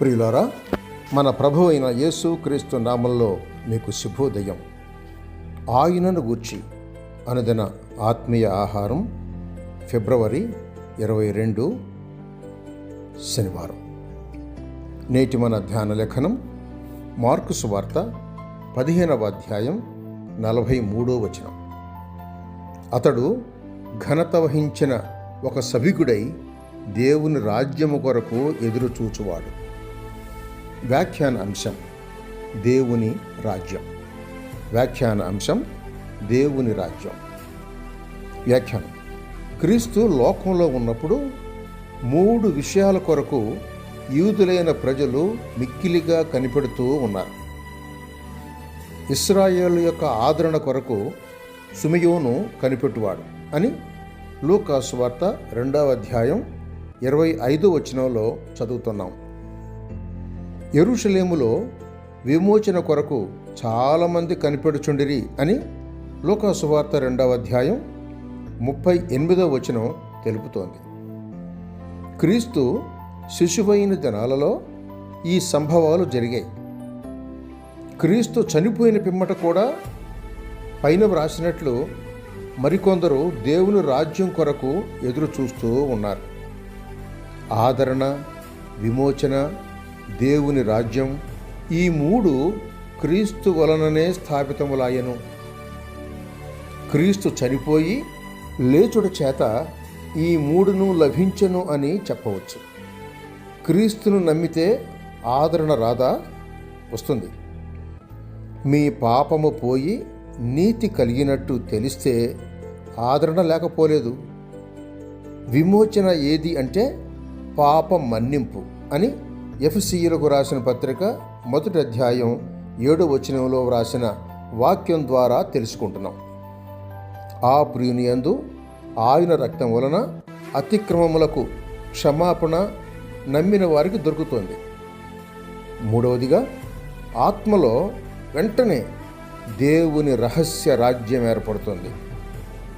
ప్రియులారా మన ప్రభు అయిన యేసు క్రీస్తు నామంలో మీకు శుభోదయం. ఆయనను గూర్చి అనుదిన ఆత్మీయ ఆహారం ఫిబ్రవరి ఇరవై రెండు శనివారం. నేటి మన ధ్యాన లేఖనం మార్కు సువార్త పదిహేనవ అధ్యాయం నలభై మూడో వచనం. అతడు ఘనత వహించిన ఒక సభికుడై దేవుని రాజ్యము కొరకు ఎదురు వ్యాఖ్యాన అంశం దేవుని రాజ్యం. వ్యాఖ్యాన అంశం దేవుని రాజ్యం. వ్యాఖ్యానం. క్రీస్తు లోకంలో ఉన్నప్పుడు మూడు విషయాల కొరకు యూదులైన ప్రజలు మిక్కిలిగా కనిపెడుతూ ఉన్నారు. ఇస్రాయేల్ యొక్క ఆదరణ కొరకు సుమయోను కనిపెట్టువాడు అని లూకాసు వార్త రెండవ అధ్యాయం ఇరవై ఐదు వచనంలో చదువుతున్నాం. ఎరుషలేములో విమోచన కొరకు చాలామంది కనిపెడుచుండిరి అని లోకాసువార్త రెండవ అధ్యాయం ముప్పై ఎనిమిదవ వచనం తెలుపుతోంది. క్రీస్తు శిశువైన దినాలలో ఈ సంభవాలు జరిగాయి. క్రీస్తు చనిపోయిన పిమ్మట కూడా పైన వ్రాసినట్లు మరికొందరు దేవుని రాజ్యం కొరకు ఎదురు చూస్తూ ఉన్నారు. ఆదరణ విమోచన దేవుని రాజ్యం ఈ మూడు క్రీస్తు వలననే స్థాపితములాయను. క్రీస్తు చనిపోయి లేచుడ చేత ఈ మూడును లభించను అని చెప్పవచ్చు. క్రీస్తును నమ్మితే ఆదరణ రాదా వస్తుంది. మీ పాపము పోయి నీతి కలిగినట్టు తెలిస్తే ఆదరణ లేకపోలేదు. విమోచన ఏది అంటే పాప మన్నింపు అని ఎఫ్సీయులకు రాసిన పత్రిక మొదటి అధ్యాయం ఏడో వచనంలో వ్రాసిన వాక్యం ద్వారా తెలుసుకుంటున్నాం. ఆ ప్రియునియందు ఆయన రక్తం వలన అతిక్రమములకు క్షమాపణ నమ్మిన వారికి దొరుకుతుంది. మూడవదిగా ఆత్మలో వెంటనే దేవుని రహస్య రాజ్యం ఏర్పడుతుంది.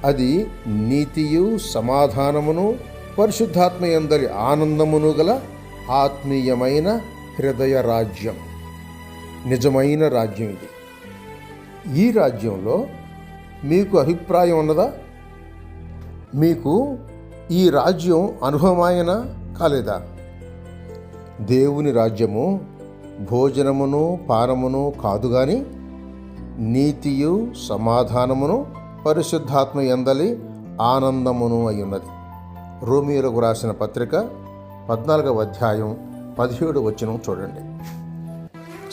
అది నీతియు సమాధానమును పరిశుద్ధాత్మ ఎందరి ఆనందమును గల ఆత్మీయమైన హృదయ రాజ్యం. నిజమైన రాజ్యం ఇది. ఈ రాజ్యంలో మీకు అభిప్రాయం ఉన్నదా? మీకు ఈ రాజ్యం అనుభవమాయన కాలేదా? దేవుని రాజ్యము భోజనమును పానమును కాదు గాని నీతియు సమాధానమును పరిశుద్ధాత్మ ఎందలి ఆనందమును అయి ఉన్నది రోమియోలకు రాసిన పత్రిక పద్నాలుగవ అధ్యాయం పదిహేడు వచనం చూడండి.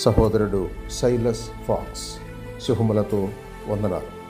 సహోదరుడు సైలస్ ఫాక్స్ శుభములతో వందనాలు.